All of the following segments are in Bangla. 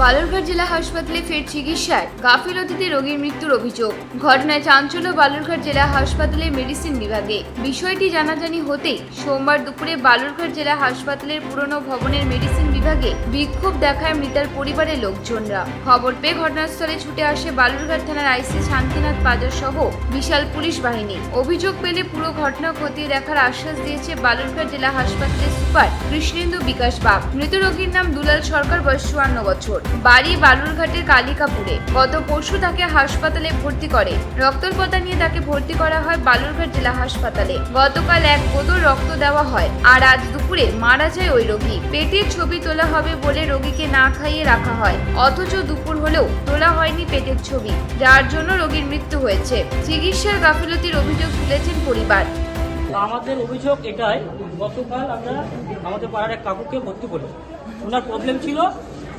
বালুরঘাট জেলা হাসপাতালে ফের চিকিৎসায়। গাফিলতিতে রোগীর মৃত্যুর অভিযোগ। ঘটনায় চাঞ্চল্য বালুরঘাট জেলা হাসপাতালের মেডিসিন বিভাগে। বিষয়টি জানাজানি হতেই সোমবার দুপুরে বালুরঘাট জেলা হাসপাতালের পুরনো ভবনের মেডিসিন বিভাগে বিক্ষোভ দেখায় মৃতার পরিবারের লোকজনরা। খবর পেয়ে ঘটনাস্থলে ছুটে আসে বালুরঘাট থানার আইসি শান্তিনাথ বাজার সহ বিশাল পুলিশ বাহিনী। অভিযোগ পেলে পুরো ঘটনা খতিয়ে দেখার আশ্বাস দিয়েছে বালুরঘাট জেলা হাসপাতালের সুপার কৃষ্ণেন্দু বিকাশ বাগ। মৃত রোগীর নাম দুলাল সরকার, বয়স চুয়ান্ন বছর। বাড়ি বালুরঘাটের কালিকাপুরে। গত পরশু তাকে হাসপাতালে ভর্তি করে। রক্তল্পতা নিয়ে তাকে ভর্তি করা হয় বালুরঘাট জেলা হাসপাতালে। গতকাল এক বোতল রক্ত দেওয়া হয় আর আজ দুপুরে মারা যায় ওই রোগী। পেটের ছবি তোলা হবে বলে রোগীকে না খাইয়ে রাখা হয়। অথচ দুপুর হলেও তোলা হয়নি পেটের ছবি, যার জন্য রোগীর মৃত্যু হয়েছে। চিকিৎসার গাফিলতির অভিযোগ তুলেছেন পরিবার। আমাদের অভিযোগ এটাই, গতকাল আমরা আমাদের পাড়ার এক কাকুকে ভর্তি করি ওনার প্রবলেম ছিল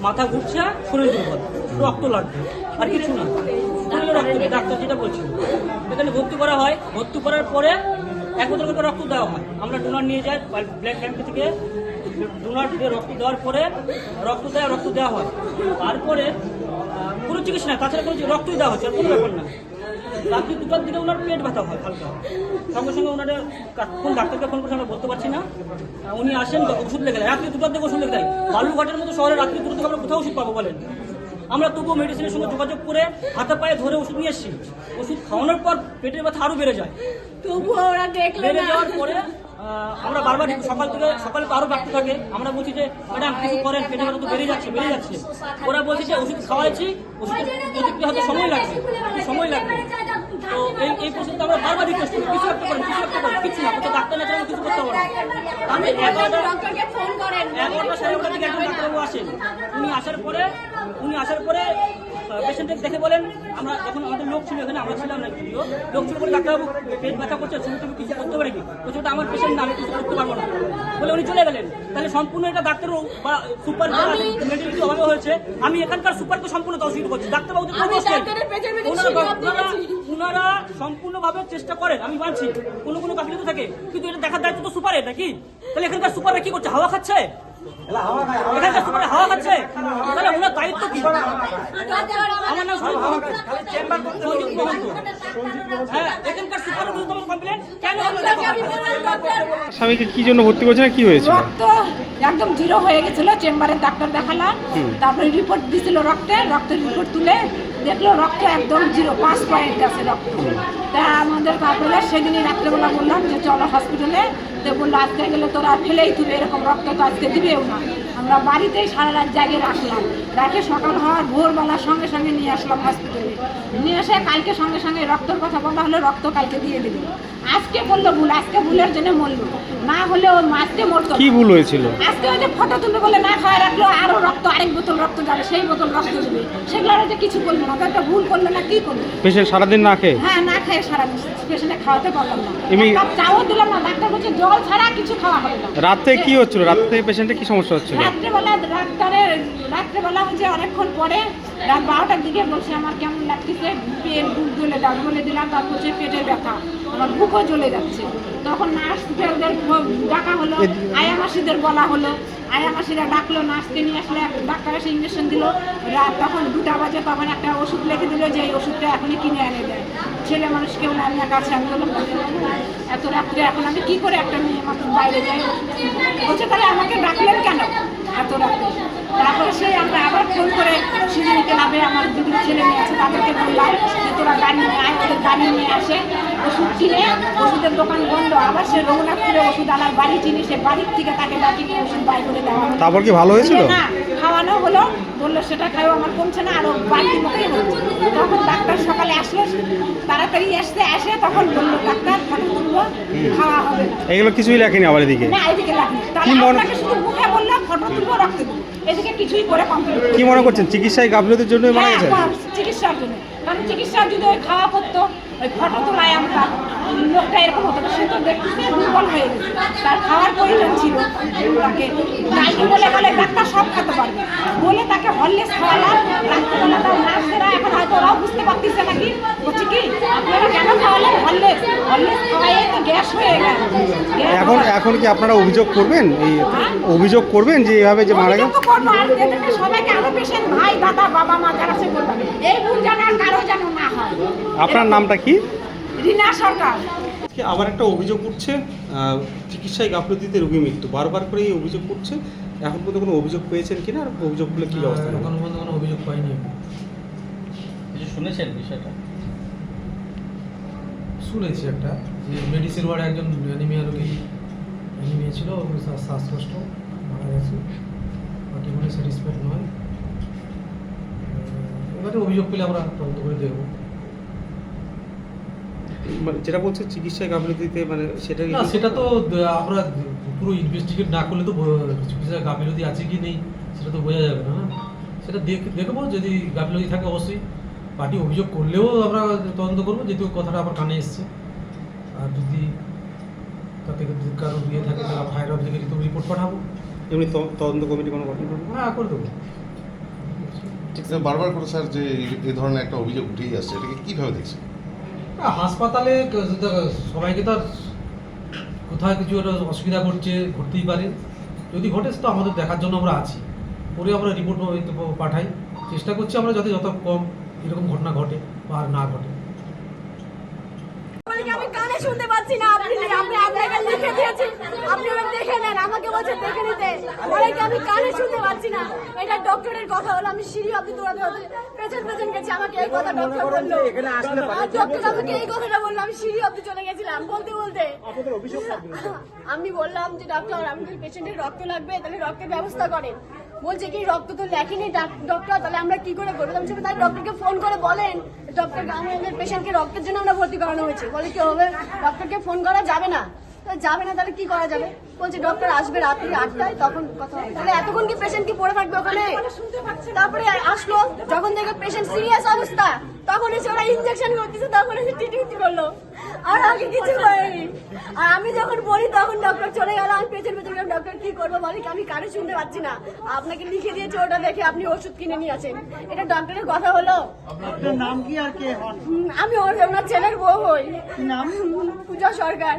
মাথা ঘুরছে, শরীর দুর্বল, রক্ত লাগবে আর কিছু না। শরীরে রক্ত নেই, ডাক্তার যেটা বলছিল। এখানে ভর্তি করা হয়, ভর্তি করার পরে এক বোতল করে রক্ত দেওয়া হয়। আমরা ডোনার নিয়ে যাই ব্ল্যাক ব্যাংক থেকে ডোনার দিয়ে রক্ত দেওয়ার পরে রক্ত দেওয়া রক্ত দেওয়া হয়। তারপরে কোনো চিকিৎসা না তাছাড়া কোনো রক্তই দেওয়া হচ্ছে কোনো ব্যাপার না। রাত্রি দুটার দিকে ওনার পেট ব্যথা হয় হালকা। সঙ্গে সঙ্গে ওনাদের কোন ডাক্তারকে ফোন করছে আমরা বলতে পারছি না। উনি আসেন ওষুধ লেগে দেয় রাত্রি দুটার দিকে ওষুধ লেগে দেয় বালুঘাটের মতো শহরে রাত্রি দুটো থেকে আমরা কোথাও ওষুধ পাবো বলেন? আমরা তবুও মেডিসিনের সঙ্গে যোগাযোগ করে হাতে পায়ে ধরে ওষুধ নিয়ে এসেছি। ওষুধ খাওয়ানোর পর পেটের ব্যথা আরও বেড়ে যায়। তবুও ওরা দেখলে বেড়ে যাওয়ার পরে আমরা বারবার সকাল থেকে, সকালে তো আরও ডাক্তার থাকে। আমরা বলছি যে, ম্যাডাম, কিছু করেন পেটে তো বেড়ে যাচ্ছে বেড়ে যাচ্ছে। ওরা বলছে যে, ওষুধ খাওয়াইছি হতে সময় একটু সময় লাগবে। তো এই এই প্রশ্নটা আমরা বারবার রিকোয়েস্ট করি, কিছু একটা করেন, কিছু একটা করেন, কিছু না তো ডাক্তার না কিছু করতে পারব আমি এগারোটা এগারোটা সাড়ে এগারোটার দিকে একজন ডাক্তারবাবু আসেন। উনি আসার পরে, উনি আসার পরে পেশেন্টকে দেখে বলেন আমরা যখন আমাদের লোক ছিল এখানে আমরা ছিলাম না যদিও লোক ছিল বলে ডাক্তারবাবু পেট ব্যথা করছে শুনে তুমি কিছু করতে পারে কি বলছে ওটা আমার পেশেন্ট না আমি কিছু করতে পারব না। বলে উনি চলে গেলেন। তাহলে সম্পূর্ণ এটা ডাক্তার বা সুপার মেডিকেল অভাবে হয়েছে। আমি এখানকার সুপারকে সম্পূর্ণ দোষী করছি। ডাক্তারবাবুদের ওনারা- সম্পূর্ণভাবে চেষ্টা করেন আমি মানছি। কোনো কোনো গাফিলতি থাকে। কিন্তু এটা দেখার দায়িত্ব তো সুপারের নাকি? তাহলে এখানকার সুপাররা কি করছে? হাওয়া খাচ্ছে? এখানকার সুপারে হাওয়া খাচ্ছে? দায়িত্ব কি? আমার নাম হ্যাঁ এখানকার কমপ্লেন? কেন স্বামীকে কি জন্য ভর্তি করেছে কি হয়েছিল রক্ত একদম জিরো হয়ে গেছিল চেম্বারে ডাক্তার দেখালাম। তারপরে রিপোর্ট দিছিল রক্তে। রক্তের রিপোর্ট তুলে দেখল রক্ত একদম জিরো পাঁচ পয়েন্ট আছে রক্ত। তা আমাদের তারপরে সেদিনই রাত্রেবেলা বললাম যে চলো হসপিটালে তো বলল আজকে গেলে তোরা ফেলেই তুলে এরকম রক্ত তো আজকে দিবেও না। আমরা বাড়িতেই সারা রাত জায়গায় রাখলাম। রাখে সকাল হওয়ার ভোরবেলার সঙ্গে সঙ্গে নিয়ে আসলাম হসপিটালে নিয়ে এসে কালকে সঙ্গে সঙ্গে রক্তর কথা বলা হলো, রক্ত কালকে দিয়ে দিল। আজকে বলল ভুল আজকে ভুলের জন্য মরলো। না হলে ও আজকে মরতো। কি ভুল হয়েছিল? আজকে ওই যে ফটো তুলবে বলে না খাওয়া রাখল আরও রক্ত আরেক বোতল রক্ত যাবে সেই বোতল রক্ত দেবে। সেগুলো আর যে কিছু করল না। তো একটা ভুল করল না কি করল পেশেন্ট সারাদিন না খেয়ে? হ্যাঁ না খেয়ে সারা পেশেন্টে খাওয়াতে পারলাম না। এমনি- চাও দিলাম না ডাক্তার বলছে জল ছাড়া কিছু খাওয়া হবে না। রাতে কি হচ্ছিল? রাতে পেশেন্টের কি সমস্যা হচ্ছিল? রাত্রেবেলা ডাক্তারের রাত্রেবেলা হচ্ছে অনেকক্ষণ পরে রাত বারোটার দিকে বলছে আমার কেমন লাগতেছে? পেট বুক জ্বলে দাঁত বলে দিলাম তারপর হচ্ছে পেটের ব্যথা আমার বুকও জ্বলে যাচ্ছে। তখন নার্সদের ডাকা হলো আয়া মাসিদের বলা হলো। আয়া মাসিরা ডাকলো নার্সকে নিয়ে আসলে এক ডাক্তার এসে ইঞ্জেকশন দিল। রাত তখন দুটা বাজে তখন একটা ওষুধ লিখে দিল যে এই ওষুধটা এখনই কিনে এনে দেয় ছেলে মানুষ কেউ আমি কাছে আমি বললাম "ডাক্তারবাবু, এত রাত্রে এখন আমি কি করে একটা মেয়ে মাত্র বাইরে যাই? বলছে তাহলে আমাকে ডাকলেন কেন? এত রাত্রে তারপর সেই আমরা আবার ফোন করে শিলিগুড়িতে নামে আমার দুটো ছেলে মেয়ে আছে, তাদেরকে বললাম যে তোরা গাড়ি নিয়ে আয়, ওদের গাড়ি নিয়ে আসে। ওষুধ কিনে ওষুধের দোকান বন্ধ আবার সে রঘুনাথপুরে ওষুধ আনার বাড়ি চিনি সে বাড়ির থেকে তাকে নিয়ে ওষুধ বাই করে দেওয়া। তারপর কি ভালো হয়েছিল? না খাওয়ানো হলো বলল সেটা খাইও আমার কমছে না আরও বাড়তি মতোই হচ্ছে তখন ডাক্তার সকালে আসলো তাড়াতাড়ি আসতে আসে তখন বলল ডাক্তার ফটো তুলবো খাওয়া হবে। এগুলো কিছুই লেখেনি আবার এদিকে? না এদিকে লাগবে তাহলে আপনাকে শুধু মুখে বললাম ফটো তুলবো রক্ত দেবো। এদিকে কিছুই করে কমপ্লিট কি মনে করছেন চিকিৎসায় গাফিলতির জন্যই মারা গেছে হ্যাঁ, চিকিৎসার জন্য। কারণ চিকিৎসা যদি খাওয়া করতো ওই ফটো তোলায় আমরা লোকটা এরকম হতো। সে তো দেখতেছে, দুর্বল হয়ে গেছে। তার খাওয়ার প্রয়োজন ছিল তাকে ডাক্তার বলে বলে, ডাক্তার সব খেতে পারবে। বলে তাকে হললেস খাওয়ালাম। রাত্রিবেলা তার নার্সেরা এখন হয়তো ওরাও বুঝতে পারতেছে নাকি। বলছি কি, আপনারা কেন খাওয়ালেন হললেস হরলেস এখন এখন কি আপনারা অভিযোগ করবেন? এই অভিযোগ করবেন যে এভাবে যে মারা গেল? হয়। আপনার নামটা কি? রিনা সরকার। আবার একটা অভিযোগ উঠছে চিকিৎসায় গাফলতিতে রোগী মৃত্যু। বারবার করে এই অভিযোগ করছে এখন পর্যন্ত কোনো অভিযোগ পেয়েছেন কিনা? আর অভিযোগ করলে কি ব্যবস্থা নেবেন? এখনও পর্যন্ত কোনো অভিযোগ পাইনি। কিছু শুনেছেন বিষয়টা? শুনেছি একটা যে মেডিসিন ওয়ার্ডে একজন অ্যানিমিয়া রোগী অ্যানিমিয়া ছিল শ্বাসকষ্ট মারা গেছে। বাকি মনে স্যাটিসফাইড নয়। এবারে অভিযোগ পেলে আমরা তদন্ত করে দেখব। মানে যেটা বলছে চিকিৎসায় গাফলতিতে মানে সেটা না সেটা তো আমরা পুরো ইনভেস্টিগেট না করলে তো ব- চিকিৎসা গাফিলতি আছে কি নেই সেটা তো বোঝা যাবে না? সেটা দেখ- দেখব যদি গাফিলতি থাকে অবশ্যই। পার্টি অভিযোগ করলেও আমরা তদন্ত করব যেহেতু কথাটা আমার কানে এসছে। আর যদি তাতে কারও ইয়ে থাকে তাহলে আমরা হায়ার অফিসে রিপোর্ট রিপোর্ট পাঠাবো। এমনি ত- তদন্ত কমিটি কোনো গঠন করবে? হ্যাঁ করে দেবো। স্যার, বারবার করে স্যার যে এই- ধরনের একটা অভিযোগ উঠেই আসছে এটাকে কীভাবে দেখছেন? হাসপাতালে সবাইকে তো আর কোথায় কিছু একটা অসুবিধা ঘটছে ঘটতেই পারে। যদি ঘটে তো আমাদের দেখার জন্য আমরা আছি। পরে আমরা রিপোর্ট পাঠাই। চেষ্টা করছি আমরা যাতে যত কম এরকম ঘটনা ঘটে বা আর না ঘটে। আমি কানে শুনতে পাচ্ছি না আপনি আপনি আপনাকে লিখে দিয়েছি আপনি ওটা দেখে নেন আমাকে বলছেন দেখে নিতে। বলে আমি কানে শুনতে পাচ্ছি না। এটা ডক্টরের কথা হলো আমি সিঁড়ি অব্দি দৌড়াতে হতে পেছন পেছন গেছি আমাকে এই কথা ডক্টর বলল। আর ডক্টর আমাকে এই কথাটা বলল আমি সিঁড়ি অব্দি চলে গেছিলাম বলতে বলতে। আমি বললাম যে ডক্টর আমাদের পেশেন্টের রক্ত লাগবে তাহলে রক্তের ব্যবস্থা করেন। বলছে কি, রক্ত তো লেখেনি ডক্টর তাহলে আমরা কি করে করব? আমি তাহলে ডক্টরকে ফোন করে বলেন। ডক্টর আমাদের পেশেন্টকে রক্তের জন্য আমরা ভর্তি করানো হয়েছে। বলে কি হবে? ডক্টরকে ফোন করা যাবে না। যাবে না, তাহলে কি করা যাবে? বলছে ডক্টর আসবে রাত্রি আটটায়, তখন কথা তাহলে এতক্ষণ কি পেশেন্ট কি পড়ে থাকবে ওখানে? তারপরে আসলো, যখন দেখে পেশেন্ট সিরিয়াস অবস্থা। তখন এসে ওরা ইনজেকশন করতেছে তখন এসে টিটি করল। আর আগে কিছু করেনি আর আমি যখন বলি তখন ডক্টর চলে গেল আমি পেছন পেছন ডক্টর কি করব বলে? আমি কানে শুনতে পাচ্ছি না। আপনাকে লিখে দিয়েছে ওটা দেখে আপনি ওষুধ কিনে নিয়ে আসেন। এটা ডক্টরের কথা হলো? নাম কি আর কে হন আমি ওর ওনার ছেলের বউ হই। নাম? পূজা সরকার।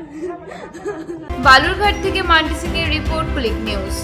বালুরঘাট থেকে মান্টি সিং এর রিপোর্ট ক্লিক নিউজ